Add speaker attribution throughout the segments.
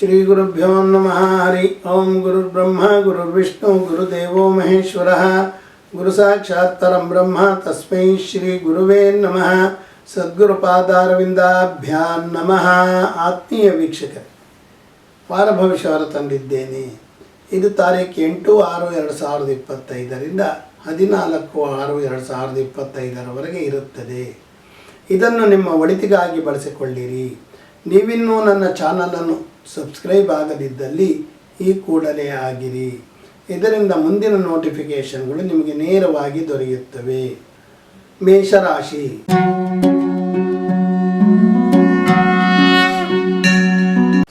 Speaker 1: ಶ್ರೀ ಗುರುಭ್ಯೋ ನಮಃ ಹರಿ ಓಂ ಗುರುರ್ಬ್ರಹ್ಮ ಗುರುರ್ವಿಷ್ಣು ಗುರುದೇವೋ ಮಹೇಶ್ವರ ಗುರು ಸಾಕ್ಷಾತ್ ಪರಂ ಬ್ರಹ್ಮ ತಸ್ಮೈ ಶ್ರೀ ಗುರುವೇ ನಮಃ ಸದ್ಗುರುಪಾದಾರವಿಂದಾಭ್ಯಾನ್ ನಮಃ ಆತ್ಮೀಯ ವೀಕ್ಷಕ ವಾರ ಭವಿಷ್ಯವಾರ ತಂದಿದ್ದೇನೆ. ಇದು ತಾರೀಕು ಎಂಟು ಆರು ಎರಡು ಸಾವಿರದ ಇಪ್ಪತ್ತೈದರಿಂದ ಹದಿನಾಲ್ಕು ಆರು ಎರಡು ಸಾವಿರದ ಇಪ್ಪತ್ತೈದರವರೆಗೆ ಇರುತ್ತದೆ. ಇದನ್ನು ನಿಮ್ಮ ಒಳಿತಿಗಾಗಿ ಬಳಸಿಕೊಳ್ಳಿರಿ. ನೀವಿನ್ನೂ ನನ್ನ ಚಾನಲನ್ನು ಸಬ್ಸ್ಕ್ರೈಬ್ ಆಗದಿದ್ದಲ್ಲಿ ಈ ಕೂಡಲೇ ಆಗಿರಿ. ಇದರಿಂದ ಮುಂದಿನ ನೋಟಿಫಿಕೇಶನ್ಗಳು ನಿಮಗೆ ನೇರವಾಗಿ ದೊರೆಯುತ್ತವೆ. ಮೇಷರಾಶಿ.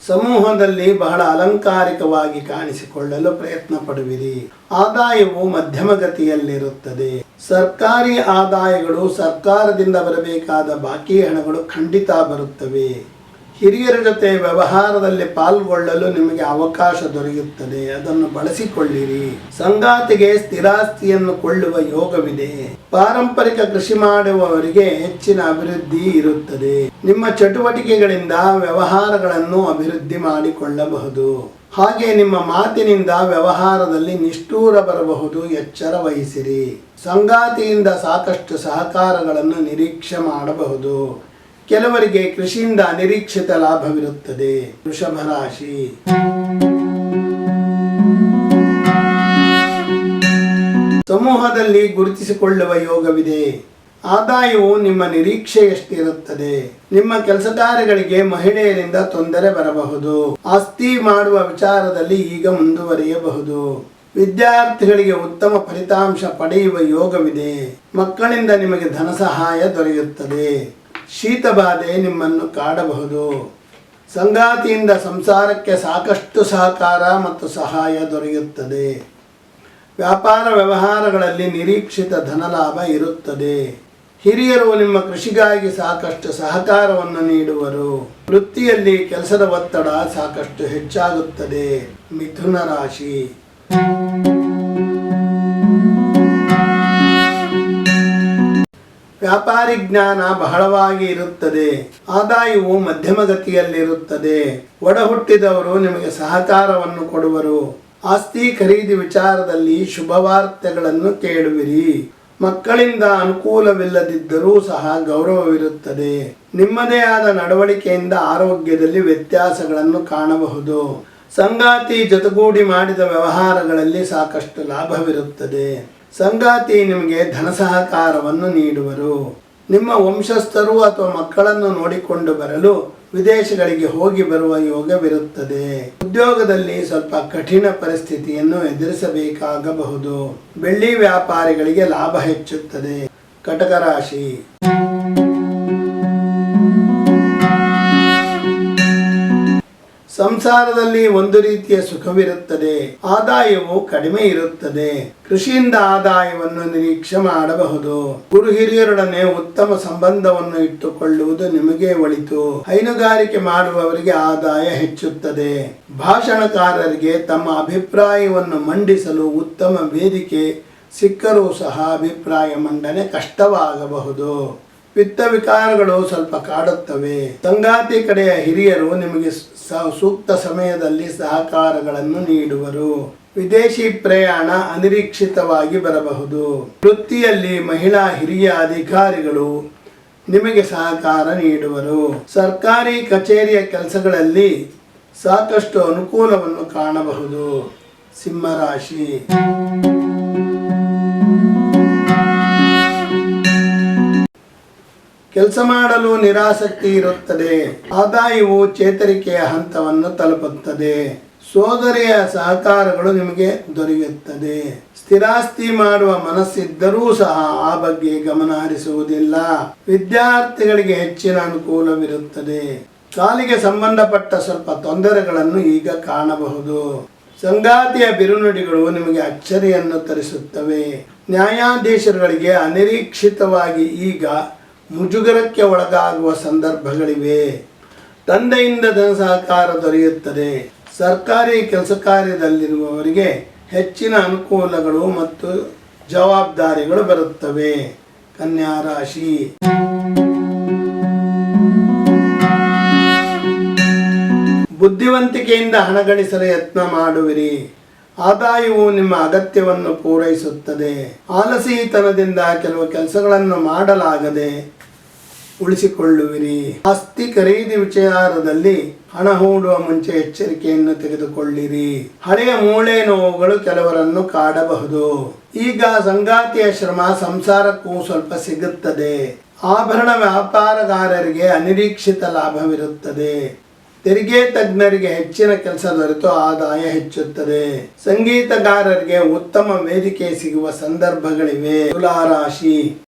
Speaker 1: ಸಮೂಹದಲ್ಲಿ ಬಹಳ ಅಲಂಕಾರಿಕವಾಗಿ ಕಾಣಿಸಿಕೊಳ್ಳಲು ಪ್ರಯತ್ನ ಪಡುವಿರಿ ಆದಾಯವು ಮಧ್ಯಮ ಗತಿಯಲ್ಲಿರುತ್ತದೆ ಸರ್ಕಾರಿ ಆದಾಯಗಳು ಸರ್ಕಾರದಿಂದ ಬರಬೇಕಾದ ಬಾಕಿ ಹಣಗಳು ಖಂಡಿತ ಬರುತ್ತವೆ. ಹಿರಿಯರ ಜೊತೆ ವ್ಯವಹಾರದಲ್ಲಿ ಪಾಲ್ಗೊಳ್ಳಲು ನಿಮಗೆ ಅವಕಾಶ ದೊರೆಯುತ್ತದೆ. ಅದನ್ನು ಬಳಸಿಕೊಳ್ಳಿರಿ. ಸಂಗಾತಿಗೆ ಸ್ಥಿರಾಸ್ತಿಯನ್ನು ಕೊಳ್ಳುವ ಯೋಗವಿದೆ. ಪಾರಂಪರಿಕ ಕೃಷಿ ಮಾಡುವವರಿಗೆ ಹೆಚ್ಚಿನ ಅಭಿವೃದ್ಧಿ ಇರುತ್ತದೆ. ನಿಮ್ಮ ಚಟುವಟಿಕೆಗಳಿಂದ ವ್ಯವಹಾರಗಳನ್ನು ಅಭಿವೃದ್ಧಿ ಮಾಡಿಕೊಳ್ಳಬಹುದು. ಹಾಗೆ ನಿಮ್ಮ ಮಾತಿನಿಂದ ವ್ಯವಹಾರದಲ್ಲಿ ನಿಷ್ಠೂರ ಬರಬಹುದು. ಎಚ್ಚರ ವಹಿಸಿರಿ. ಸಂಗಾತಿಯಿಂದ ಸಾಕಷ್ಟು ಸಹಕಾರಗಳನ್ನು ನಿರೀಕ್ಷೆ ಮಾಡಬಹುದು. ಕೆಲವರಿಗೆ ಕೃಷಿಯಿಂದ ಅನಿರೀಕ್ಷಿತ ಲಾಭವಿರುತ್ತದೆ. ವೃಷಭ ರಾಶಿ. ಸಮೂಹದಲ್ಲಿ ಗುರುತಿಸಿಕೊಳ್ಳುವ ಯೋಗವಿದೆ. ಆದಾಯವು ನಿಮ್ಮ ನಿರೀಕ್ಷೆಯಷ್ಟಿರುತ್ತದೆ. ನಿಮ್ಮ ಕೆಲಸ ಕಾರ್ಯಗಳಿಗೆ ಮಹಿಳೆಯರಿಂದ ತೊಂದರೆ ಬರಬಹುದು. ಆಸ್ತಿ ಮಾಡುವ ವಿಚಾರದಲ್ಲಿ ಈಗ ಮುಂದುವರಿಯಬಹುದು. ವಿದ್ಯಾರ್ಥಿಗಳಿಗೆ ಉತ್ತಮ ಫಲಿತಾಂಶ ಪಡೆಯುವ ಯೋಗವಿದೆ. ಮಕ್ಕಳಿಂದ ನಿಮಗೆ ಧನ ಸಹಾಯ ದೊರೆಯುತ್ತದೆ. ಶೀತ ಬಾಧೆ ನಿಮ್ಮನ್ನು ಕಾಡಬಹುದು. ಸಂಗಾತಿಯಿಂದ ಸಂಸಾರಕ್ಕೆ ಸಾಕಷ್ಟು ಸಹಕಾರ ಮತ್ತು ಸಹಾಯ ದೊರೆಯುತ್ತದೆ. ವ್ಯಾಪಾರ ವ್ಯವಹಾರಗಳಲ್ಲಿ ನಿರೀಕ್ಷಿತ ಧನಲಾಭ ಇರುತ್ತದೆ. ಹಿರಿಯರು ನಿಮ್ಮ ಕೃಷಿಗಾಗಿ ಸಾಕಷ್ಟು ಸಹಕಾರವನ್ನು ನೀಡುವರು. ವೃತ್ತಿಯಲ್ಲಿ ಕೆಲಸದ ಒತ್ತಡ ಸಾಕಷ್ಟು ಹೆಚ್ಚಾಗುತ್ತದೆ. ಮಿಥುನ ರಾಶಿ. ವ್ಯಾಪಾರಿ ಜ್ಞಾನ ಬಹಳವಾಗಿ ಇರುತ್ತದೆ. ಆದಾಯವು ಮಧ್ಯಮ ಗತಿಯಲ್ಲಿರುತ್ತದೆ ಒಡ ಹುಟ್ಟಿದವರು ನಿಮಗೆ ಸಹಕಾರವನ್ನು ಕೊಡುವರು. ಆಸ್ತಿ ಖರೀದಿ ವಿಚಾರದಲ್ಲಿ ಶುಭವಾರ್ತೆಗಳನ್ನು ಕೇಳುವಿರಿ. ಮಕ್ಕಳಿಂದ ಅನುಕೂಲವಿಲ್ಲದಿದ್ದರೂ ಸಹ ಗೌರವವಿರುತ್ತದೆ. ನಿಮ್ಮದೇ ಆದ ನಡವಳಿಕೆಯಿಂದ ಆರೋಗ್ಯದಲ್ಲಿ ವ್ಯತ್ಯಾಸಗಳನ್ನು ಕಾಣಬಹುದು. ಸಂಗಾತಿ ಜೊತೆಗೂಡಿ ಮಾಡಿದ ವ್ಯವಹಾರಗಳಲ್ಲಿ ಸಾಕಷ್ಟು ಲಾಭವಿರುತ್ತದೆ. ಸಂಗಾತಿ ನಿಮಗೆ ಧನ ಸಹಕಾರವನ್ನು ನೀಡುವರು. ನಿಮ್ಮ ವಂಶಸ್ಥರು ಅಥವಾ ಮಕ್ಕಳನ್ನು ನೋಡಿಕೊಂಡು ಬರಲು ವಿದೇಶಗಳಿಗೆ ಹೋಗಿ ಬರುವ ಯೋಗವಿರುತ್ತದೆ. ಉದ್ಯೋಗದಲ್ಲಿ ಸ್ವಲ್ಪ ಕಠಿಣ ಪರಿಸ್ಥಿತಿಯನ್ನು ಎದುರಿಸಬೇಕಾಗಬಹುದು. ಬೆಳ್ಳಿ ವ್ಯಾಪಾರಿಗಳಿಗೆ ಲಾಭ ಹೆಚ್ಚುತ್ತದೆ. ಕಟಕ ರಾಶಿ. ಸಂಸಾರದಲ್ಲಿ ಒಂದು ರೀತಿಯ ಸುಖವಿರುತ್ತದೆ, ಆದಾಯವು ಕಡಿಮೆ ಇರುತ್ತದೆ. ಕೃಷಿಯಿಂದ ಆದಾಯವನ್ನು ನಿರೀಕ್ಷೆ ಮಾಡಬಹುದು. ಗುರು ಹಿರಿಯರೊಡನೆ ಉತ್ತಮ ಸಂಬಂಧವನ್ನು ಇಟ್ಟುಕೊಳ್ಳುವುದು ನಿಮಗೆ ಒಳಿತು. ಹೈನುಗಾರಿಕೆ ಮಾಡುವವರಿಗೆ ಆದಾಯ ಹೆಚ್ಚುತ್ತದೆ. ಭಾಷಣಕಾರರಿಗೆ ತಮ್ಮ ಅಭಿಪ್ರಾಯವನ್ನು ಮಂಡಿಸಲು ಉತ್ತಮ ವೇದಿಕೆ ಸಿಕ್ಕರೂ ಸಹ ಅಭಿಪ್ರಾಯ ಮಂಡನೆ ಕಷ್ಟವಾಗಬಹುದು. ವಿತ್ತ ವಿಕಾರಗಳು ಸ್ವಲ್ಪ ಕಾಡುತ್ತವೆ. ಸಂಗಾತಿ ಕಡೆಯ ಹಿರಿಯರು ನಿಮಗೆ ಸೂಕ್ತ ಸಮಯದಲ್ಲಿ ಸಹಕಾರಗಳನ್ನು ನೀಡುವರು. ವಿದೇಶಿ ಪ್ರಯಾಣ ಅನಿರೀಕ್ಷಿತವಾಗಿ ಬರಬಹುದು. ವೃತ್ತಿಯಲ್ಲಿ ಮಹಿಳಾ ಹಿರಿಯ ಅಧಿಕಾರಿಗಳು ನಿಮಗೆ ಸಹಕಾರ ನೀಡುವರು. ಸರ್ಕಾರಿ ಕಚೇರಿಯ ಕೆಲಸಗಳಲ್ಲಿ ಸಾಕಷ್ಟು ಅನುಕೂಲವನ್ನು ಕಾಣಬಹುದು. ಸಿಂಹರಾಶಿ. ಕೆಲಸ ಮಾಡಲು ನಿರಾಸಕ್ತಿ ಇರುತ್ತದೆ. ಆದಾಯವು ಚೇತರಿಕೆಯ ಹಂತವನ್ನು ತಲುಪುತ್ತದೆ. ಸೋದರಿಯ ಸಹಕಾರಗಳು ನಿಮಗೆ ದೊರೆಯುತ್ತದೆ. ಸ್ಥಿರಾಸ್ತಿ ಮಾಡುವ ಮನಸ್ಸಿದ್ದರೂ ಸಹ ಆ ಬಗ್ಗೆ ಗಮನ ಹರಿಸುವುದಿಲ್ಲ. ವಿದ್ಯಾರ್ಥಿಗಳಿಗೆ ಹೆಚ್ಚಿನ ಅನುಕೂಲವಿರುತ್ತದೆ. ಕಾಲಿಗೆ ಸಂಬಂಧಪಟ್ಟ ಸ್ವಲ್ಪ ತೊಂದರೆಗಳನ್ನು ಈಗ ಕಾಣಬಹುದು. ಸಂಗಾತಿಯ ಬಿರುನುಡಿಗಳು ನಿಮಗೆ ಅಚ್ಚರಿಯನ್ನು ತರಿಸುತ್ತವೆ. ನ್ಯಾಯಾಧೀಶರುಗಳಿಗೆ ಅನಿರೀಕ್ಷಿತವಾಗಿ ಈಗ ಮುಜುಗರಕ್ಕೆ ಒಳಗಾಗುವ ಸಂದರ್ಭಗಳಿವೆ. ತಂದೆಯಿಂದ ಧನ ಸಹಕಾರ ದೊರೆಯುತ್ತದೆ. ಸರ್ಕಾರಿ ಕೆಲಸ ಕಾರ್ಯದಲ್ಲಿರುವವರಿಗೆ ಹೆಚ್ಚಿನ ಅನುಕೂಲಗಳು ಮತ್ತು ಜವಾಬ್ದಾರಿಗಳು ಬರುತ್ತವೆ. ಕನ್ಯಾ ರಾಶಿ. ಬುದ್ಧಿವಂತಿಕೆಯಿಂದ ಹಣ ಗಳಿಸಲು ಯತ್ನ ಮಾಡುವಿರಿ. ಆದಾಯವು ನಿಮ್ಮ ಅಗತ್ಯವನ್ನು ಪೂರೈಸುತ್ತದೆ. ಆಲಸಿತನದಿಂದ ಕೆಲವು ಕೆಲಸಗಳನ್ನು ಮಾಡಲಾಗದೆ ಉಳಿಸಿಕೊಳ್ಳುವಿರಿ. ಆಸ್ತಿ ಖರೀದಿ ವಿಚಾರದಲ್ಲಿ ಹಣ ಹೂಡುವ ಮುಂಚೆ ಎಚ್ಚರಿಕೆಯನ್ನು ತೆಗೆದುಕೊಳ್ಳಿರಿ. ಹಳೆಯ ಮೂಳೆ ನೋವುಗಳು ಕೆಲವರನ್ನು ಕಾಡಬಹುದು. ಈಗ ಸಂಗಾತಿಯ ಶ್ರಮ ಸಂಸಾರಕ್ಕೂ ಸ್ವಲ್ಪ ಸಿಗುತ್ತದೆ. ಆಭರಣ ವ್ಯಾಪಾರಗಾರರಿಗೆ ಅನಿರೀಕ್ಷಿತ ಲಾಭವಿರುತ್ತದೆ. ತೆರಿಗೆ ತಜ್ಞರಿಗೆ ಹೆಚ್ಚಿನ ಕೆಲಸ ದೊರೆತು ಆದಾಯ ಹೆಚ್ಚುತ್ತದೆ. ಸಂಗೀತಗಾರರಿಗೆ ಉತ್ತಮ ವೇದಿಕೆ ಸಿಗುವ ಸಂದರ್ಭಗಳಿವೆ. ತುಲಾರಾಶಿ.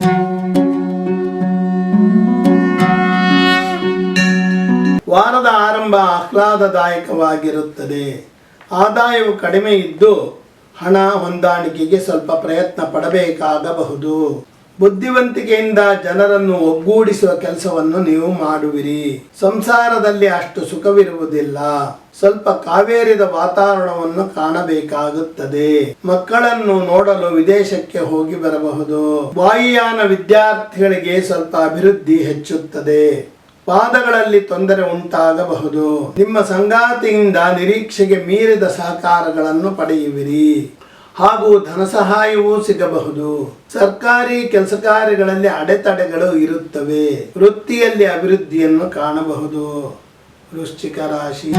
Speaker 1: ವಾರದ ಆರಂಭ ಆಹ್ಲಾದದಾಯಕವಾಗಿರುತ್ತದೆ. ಆದಾಯವು ಕಡಿಮೆ ಇದ್ದು ಹಣ ಹೊಂದಾಣಿಕೆಗೆ ಸ್ವಲ್ಪ ಪ್ರಯತ್ನ ಪಡಬೇಕಾಗಬಹುದು. ಬುದ್ಧಿವಂತಿಕೆಯಿಂದ ಜನರನ್ನು ಒಗ್ಗೂಡಿಸುವ ಕೆಲಸವನ್ನು ನೀವು ಮಾಡುವಿರಿ. ಸಂಸಾರದಲ್ಲಿ ಅಷ್ಟು ಸುಖವಿರುವುದಿಲ್ಲ. ಸ್ವಲ್ಪ ಕಾವೇರಿದ ವಾತಾವರಣವನ್ನು ಕಾಣಬೇಕಾಗುತ್ತದೆ. ಮಕ್ಕಳನ್ನು ನೋಡಲು ವಿದೇಶಕ್ಕೆ ಹೋಗಿ ಬರಬಹುದು. ವಾಯುಯಾನ ವಿದ್ಯಾರ್ಥಿಗಳಿಗೆ ಸ್ವಲ್ಪ ಅಭಿವೃದ್ಧಿ ಹೆಚ್ಚುತ್ತದೆ. ಪಾದಗಳಲ್ಲಿ ತೊಂದರೆ ಉಂಟಾಗಬಹುದು. ನಿಮ್ಮ ಸಂಗಾತಿಯಿಂದ ನಿರೀಕ್ಷೆಗೆ ಮೀರಿದ ಸಹಕಾರಗಳನ್ನು ಪಡೆಯುವಿರಿ. ಹಾಗೂ ಧನ ಸಹಾಯವೂ ಸಿಗಬಹುದು. ಸರ್ಕಾರಿ ಕೆಲಸ ಕಾರ್ಯಗಳಲ್ಲಿ ಅಡೆತಡೆಗಳು ಇರುತ್ತವೆ. ವೃತ್ತಿಯಲ್ಲಿ ಅಭಿವೃದ್ಧಿಯನ್ನು ಕಾಣಬಹುದು. ವೃಶ್ಚಿಕ ರಾಶಿ.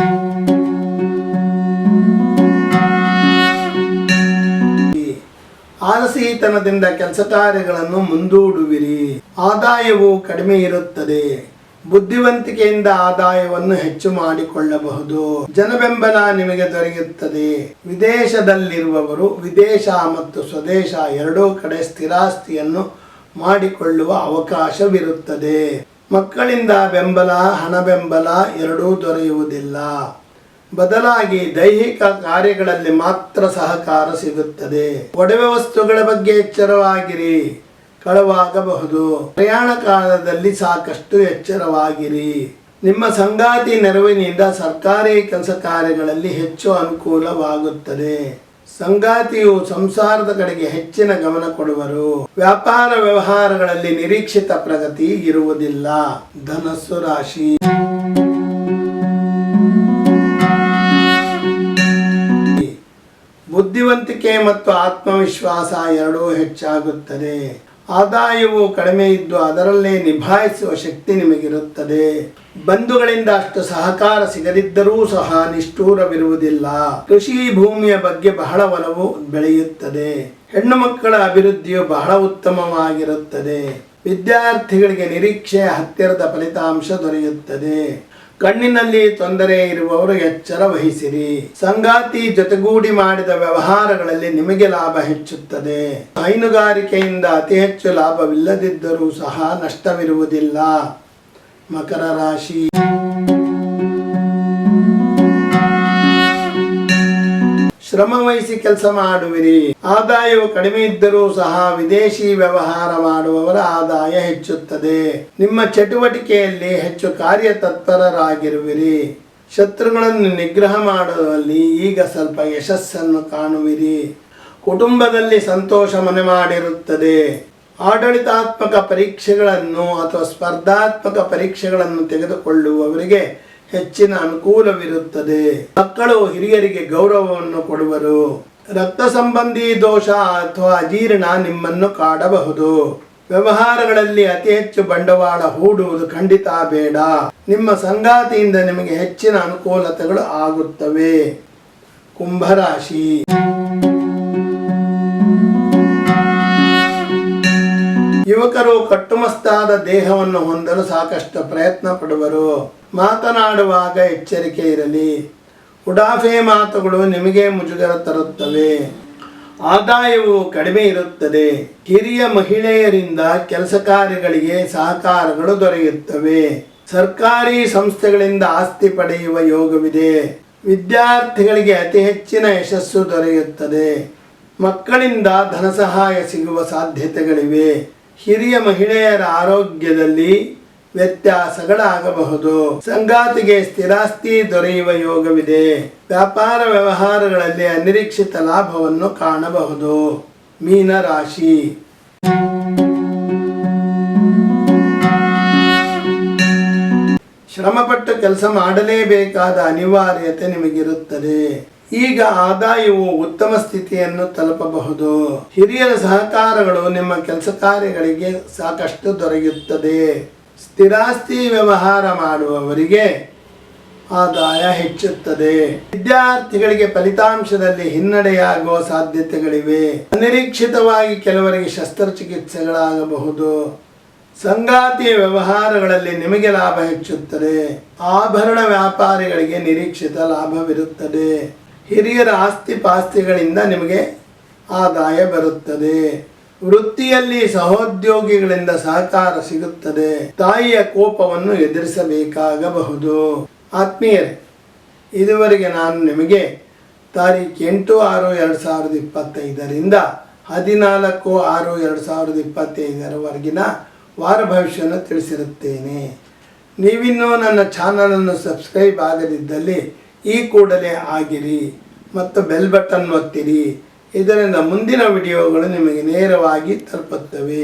Speaker 1: ಆಲಸಿತನದಿಂದ ಕೆಲಸ ಕಾರ್ಯಗಳನ್ನು ಮುಂದೂಡುವಿರಿ. ಆದಾಯವು ಕಡಿಮೆ ಇರುತ್ತದೆ. ಬುದ್ಧಿವಂತಿಕೆಯಿಂದ ಆದಾಯವನ್ನು ಹೆಚ್ಚು ಮಾಡಿಕೊಳ್ಳಬಹುದು. ಜನಬೆಂಬಲ ನಿಮಗೆ ದೊರೆಯುತ್ತದೆ. ವಿದೇಶದಲ್ಲಿರುವವರು ವಿದೇಶ ಮತ್ತು ಸ್ವದೇಶ ಎರಡೂ ಕಡೆ ಸ್ಥಿರಾಸ್ತಿಯನ್ನು ಮಾಡಿಕೊಳ್ಳುವ ಅವಕಾಶವಿರುತ್ತದೆ. ಮಕ್ಕಳಿಂದ ಬೆಂಬಲ ಹಣ ಬೆಂಬಲ ಎರಡೂ ದೊರೆಯುವುದಿಲ್ಲ. ಬದಲಾಗಿ ದೈಹಿಕ ಕಾರ್ಯಗಳಲ್ಲಿ ಮಾತ್ರ ಸಹಕಾರ ಸಿಗುತ್ತದೆ. ಒಡವೆ ವಸ್ತುಗಳ ಬಗ್ಗೆ ಎಚ್ಚರವಾಗಿರಿ. ಕಳವಾಗಬಹುದು. ಪ್ರಯಾಣ ಕಾಲದಲ್ಲಿ ಸಾಕಷ್ಟು ಎಚ್ಚರವಾಗಿರಿ. ನಿಮ್ಮ ಸಂಗಾತಿ ನೆರವಿನಿಂದ ಸರ್ಕಾರಿ ಕೆಲಸ ಕಾರ್ಯಗಳಲ್ಲಿ ಹೆಚ್ಚು ಅನುಕೂಲವಾಗುತ್ತದೆ. ಸಂಗಾತಿಯು ಸಂಸಾರದ ಕಡೆಗೆ ಹೆಚ್ಚಿನ ಗಮನ ಕೊಡುವರು. ವ್ಯಾಪಾರ ವ್ಯವಹಾರಗಳಲ್ಲಿ ನಿರೀಕ್ಷಿತ ಪ್ರಗತಿ ಇರುವುದಿಲ್ಲ. ಧನಸ್ಸು ರಾಶಿ. ಬುದ್ಧಿವಂತಿಕೆ ಮತ್ತು ಆತ್ಮವಿಶ್ವಾಸ ಎರಡೂ ಹೆಚ್ಚಾಗುತ್ತದೆ. ಆದಾಯವು ಕಡಿಮೆ ಇದ್ದು ಅದರಲ್ಲೇ ನಿಭಾಯಿಸುವ ಶಕ್ತಿ ನಿಮಗಿರುತ್ತದೆ. ಬಂಧುಗಳಿಂದ ಅಷ್ಟು ಸಹಕಾರ ಸಿಗದಿದ್ದರೂ ಸಹ ನಿಷ್ಠೂರವಿರುವುದಿಲ್ಲ. ಕೃಷಿ ಭೂಮಿಯ ಬಗ್ಗೆ ಬಹಳ ಒಲವು ಬೆಳೆಯುತ್ತದೆ. ಹೆಣ್ಣು ಮಕ್ಕಳ ಅಭಿವೃದ್ಧಿಯು ಬಹಳ ಉತ್ತಮವಾಗಿರುತ್ತದೆ. ವಿದ್ಯಾರ್ಥಿಗಳಿಗೆ ನಿರೀಕ್ಷೆಯ ಹತ್ತಿರದ ಫಲಿತಾಂಶ ದೊರೆಯುತ್ತದೆ. ಕಣ್ಣಿನಲ್ಲಿ ತೊಂದರೆ ಇರುವವರು ಎಚ್ಚರ ವಹಿಸಿರಿ. ಸಂಗಾತಿ ಜೊತೆಗೂಡಿ ಮಾಡಿದ ವ್ಯವಹಾರಗಳಲ್ಲಿ ನಿಮಗೆ ಲಾಭ ಹೆಚ್ಚುತ್ತದೆ. ಹೈನುಗಾರಿಕೆಯಿಂದ ಅತಿ ಹೆಚ್ಚು ಲಾಭವಿಲ್ಲದಿದ್ದರೂ ಸಹ ನಷ್ಟವಿರುವುದಿಲ್ಲ. ಮಕರ ರಾಶಿ. ಶ್ರಮ ವಹಿಸಿ ಕೆಲಸ ಮಾಡುವಿರಿ. ಆದಾಯವು ಕಡಿಮೆ ಇದ್ದರೂ ಸಹ ವಿದೇಶಿ ವ್ಯವಹಾರ ಮಾಡುವವರ ಆದಾಯ ಹೆಚ್ಚುತ್ತದೆ. ನಿಮ್ಮ ಚಟುವಟಿಕೆಯಲ್ಲಿ ಹೆಚ್ಚು ಕಾರ್ಯತತ್ಪರರಾಗಿರುವಿರಿ. ಶತ್ರುಗಳನ್ನು ನಿಗ್ರಹ ಮಾಡುವಲ್ಲಿ ಈಗ ಸ್ವಲ್ಪ ಯಶಸ್ಸನ್ನು ಕಾಣುವಿರಿ. ಕುಟುಂಬದಲ್ಲಿ ಸಂತೋಷ ಮನೆ ಮಾಡಿರುತ್ತದೆ. ಆಡಳಿತಾತ್ಮಕ ಪರೀಕ್ಷೆಗಳನ್ನು ಅಥವಾ ಸ್ಪರ್ಧಾತ್ಮಕ ಪರೀಕ್ಷೆಗಳನ್ನು ತೆಗೆದುಕೊಳ್ಳುವವರಿಗೆ ಹೆಚ್ಚಿನ ಅನುಕೂಲವಿರುತ್ತದೆ. ಮಕ್ಕಳು ಹಿರಿಯರಿಗೆ ಗೌರವವನ್ನು ಕೊಡುವರು. ರಕ್ತ ಸಂಬಂಧಿ ದೋಷ ಅಥವಾ ಅಜೀರ್ಣ ನಿಮ್ಮನ್ನು ಕಾಡಬಹುದು. ವ್ಯವಹಾರಗಳಲ್ಲಿ ಅತಿ ಹೆಚ್ಚು ಬಂಡವಾಳ ಹೂಡುವುದು ಖಂಡಿತ ಬೇಡ. ನಿಮ್ಮ ಸಂಗಾತಿಯಿಂದ ನಿಮಗೆ ಹೆಚ್ಚಿನ ಅನುಕೂಲತೆಗಳು ಆಗುತ್ತವೆ. ಕುಂಭರಾಶಿ. ಯುವಕರು ಕಟ್ಟುಮಸ್ತಾದ ದೇಹವನ್ನು ಹೊಂದಲು ಸಾಕಷ್ಟು ಪ್ರಯತ್ನ ಪಡುವರು. ಮಾತನಾಡುವಾಗ ಎಚ್ಚರಿಕೆ ಇರಲಿ. ಉಡಾಫೆ ಮಾತುಗಳು ನಿಮಗೆ ಮುಜುಗರ ತರುತ್ತವೆ. ಆದಾಯವು ಕಡಿಮೆ ಇರುತ್ತದೆ. ಹಿರಿಯ ಮಹಿಳೆಯರಿಂದ ಕೆಲಸ ಕಾರ್ಯಗಳಿಗೆ ಸಹಕಾರಗಳು ದೊರೆಯುತ್ತವೆ. ಸರ್ಕಾರಿ ಸಂಸ್ಥೆಗಳಿಂದ ಆಸ್ತಿ ಪಡೆಯುವ ಯೋಗವಿದೆ. ವಿದ್ಯಾರ್ಥಿಗಳಿಗೆ ಅತಿ ಹೆಚ್ಚಿನ ಯಶಸ್ಸು ದೊರೆಯುತ್ತದೆ. ಮಕ್ಕಳಿಂದ ಧನ ಸಹಾಯ ಸಿಗುವ ಸಾಧ್ಯತೆಗಳಿವೆ. ಹಿರಿಯ ಮಹಿಳೆಯರ ಆರೋಗ್ಯದಲ್ಲಿ ವ್ಯತ್ಯಾಸಗಳಾಗಬಹುದು. ಸಂಗಾತಿಗೆ ಸ್ಥಿರಾಸ್ತಿ ದೊರೆಯುವ ಯೋಗವಿದೆ. ವ್ಯಾಪಾರ ವ್ಯವಹಾರಗಳಲ್ಲಿ ಅನಿರೀಕ್ಷಿತ ಲಾಭವನ್ನು ಕಾಣಬಹುದು. ಮೀನರಾಶಿ ಶ್ರಮಪಟ್ಟು ಕೆಲಸ ಮಾಡಲೇಬೇಕಾದ ಅನಿವಾರ್ಯತೆ ನಿಮಗಿರುತ್ತದೆ. ಈಗ ಆದಾಯವು ಉತ್ತಮ ಸ್ಥಿತಿಯನ್ನು ತಲುಪಬಹುದು. ಹಿರಿಯರ ಸಹಕಾರಗಳು ನಿಮ್ಮ ಕೆಲಸ ಕಾರ್ಯಗಳಿಗೆ ಸಾಕಷ್ಟು ದೊರೆಯುತ್ತದೆ. ಸ್ಥಿರಾಸ್ತಿ ವ್ಯವಹಾರ ಮಾಡುವವರಿಗೆ ಆದಾಯ ಹೆಚ್ಚುತ್ತದೆ. ವಿದ್ಯಾರ್ಥಿಗಳಿಗೆ ಫಲಿತಾಂಶದಲ್ಲಿ ಹಿನ್ನಡೆಯಾಗುವ ಸಾಧ್ಯತೆಗಳಿವೆ. ಅನಿರೀಕ್ಷಿತವಾಗಿ ಕೆಲವರಿಗೆ ಶಸ್ತ್ರಚಿಕಿತ್ಸೆಗಳಾಗಬಹುದು. ಸಂಗಾತಿಯ ವ್ಯವಹಾರಗಳಲ್ಲಿ ನಿಮಗೆ ಲಾಭ ಹೆಚ್ಚುತ್ತದೆ. ಆಭರಣ ವ್ಯಾಪಾರಿಗಳಿಗೆ ನಿರೀಕ್ಷಿತ ಲಾಭವಿರುತ್ತದೆ. ಹಿರಿಯರ ಆಸ್ತಿ ಪಾಸ್ತಿಗಳಿಂದ ನಿಮಗೆ ಆದಾಯ ಬರುತ್ತದೆ. ವೃತ್ತಿಯಲ್ಲಿ ಸಹೋದ್ಯೋಗಿಗಳಿಂದ ಸಹಕಾರ ಸಿಗುತ್ತದೆ. ತಾಯಿಯ ಕೋಪವನ್ನು ಎದುರಿಸಬೇಕಾಗಬಹುದು. ಆತ್ಮೀಯರೇ, ಇದುವರೆಗೆ ನಾನು ನಿಮಗೆ ತಾರೀಖು ಎಂಟು ಆರು ಎರಡು ಸಾವಿರದ ಇಪ್ಪತ್ತೈದರಿಂದ ಹದಿನಾಲ್ಕು ಆರು ಎರಡು ಸಾವಿರದ ಇಪ್ಪತ್ತೈದರವರೆಗಿನ ವಾರ ಭವಿಷ್ಯವನ್ನು ತಿಳಿಸಿರುತ್ತೇನೆ. ನೀವಿನ್ನೂ ನನ್ನ ಚಾನಲನ್ನು ಸಬ್ಸ್ಕ್ರೈಬ್ ಆಗದಿದ್ದಲ್ಲಿ ಈ ಕೂಡಲೇ ಆಗಿರಿ ಮತ್ತು ಬೆಲ್ ಬಟನ್ ಒತ್ತಿರಿ. ಇದರಿಂದ ಮುಂದಿನ ವಿಡಿಯೋಗಳು ನಿಮಗೆ ನೇರವಾಗಿ ತಲುಪುತ್ತವೆ.